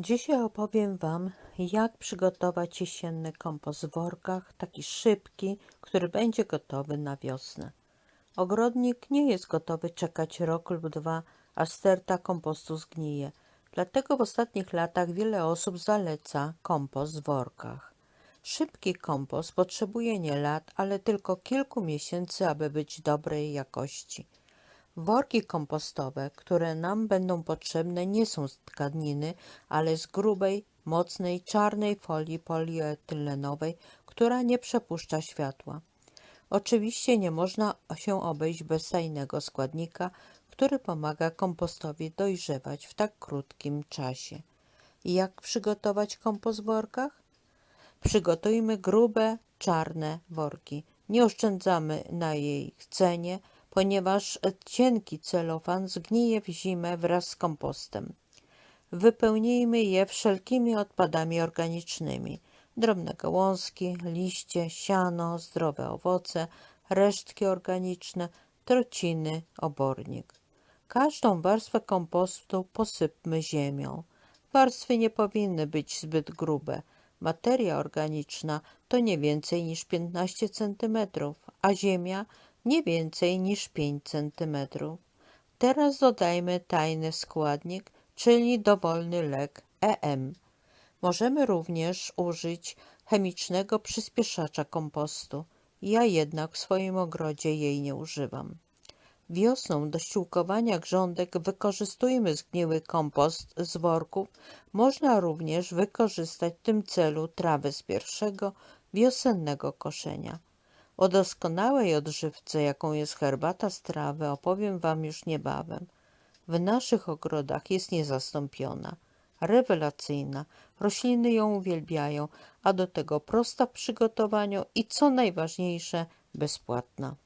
Dzisiaj opowiem Wam, jak przygotować jesienny kompost w workach, taki szybki, który będzie gotowy na wiosnę. Ogrodnik nie jest gotowy czekać rok lub dwa, aż sterta kompostu zgnije. Dlatego w ostatnich latach wiele osób zaleca kompost w workach. Szybki kompost potrzebuje nie lat, ale tylko kilku miesięcy, aby być dobrej jakości. Worki kompostowe, które nam będą potrzebne, nie są z tkaniny, ale z grubej, mocnej, czarnej folii polietylenowej, która nie przepuszcza światła. Oczywiście nie można się obejść bez tajnego składnika, który pomaga kompostowi dojrzewać w tak krótkim czasie. Jak przygotować kompost w workach? Przygotujmy grube, czarne worki. Nie oszczędzamy na jej cenie, ponieważ cienki celofan zgnije w zimę wraz z kompostem. Wypełnijmy je wszelkimi odpadami organicznymi. Drobne gałązki, liście, siano, zdrowe owoce, resztki organiczne, trociny, obornik. Każdą warstwę kompostu posypmy ziemią. Warstwy nie powinny być zbyt grube. Materia organiczna to nie więcej niż 15 cm, a ziemia nie więcej niż 5 cm. Teraz dodajmy tajny składnik, czyli dowolny lek EM. Możemy również użyć chemicznego przyspieszacza kompostu. Ja jednak w swoim ogrodzie jej nie używam. Wiosną do ściółkowania grządek wykorzystujmy zgniły kompost z worków. Można również wykorzystać w tym celu trawę z pierwszego wiosennego koszenia. O doskonałej odżywce, jaką jest herbata z trawy, opowiem Wam już niebawem. W naszych ogrodach jest niezastąpiona, rewelacyjna. Rośliny ją uwielbiają, a do tego prosta w przygotowaniu i co najważniejsze, bezpłatna.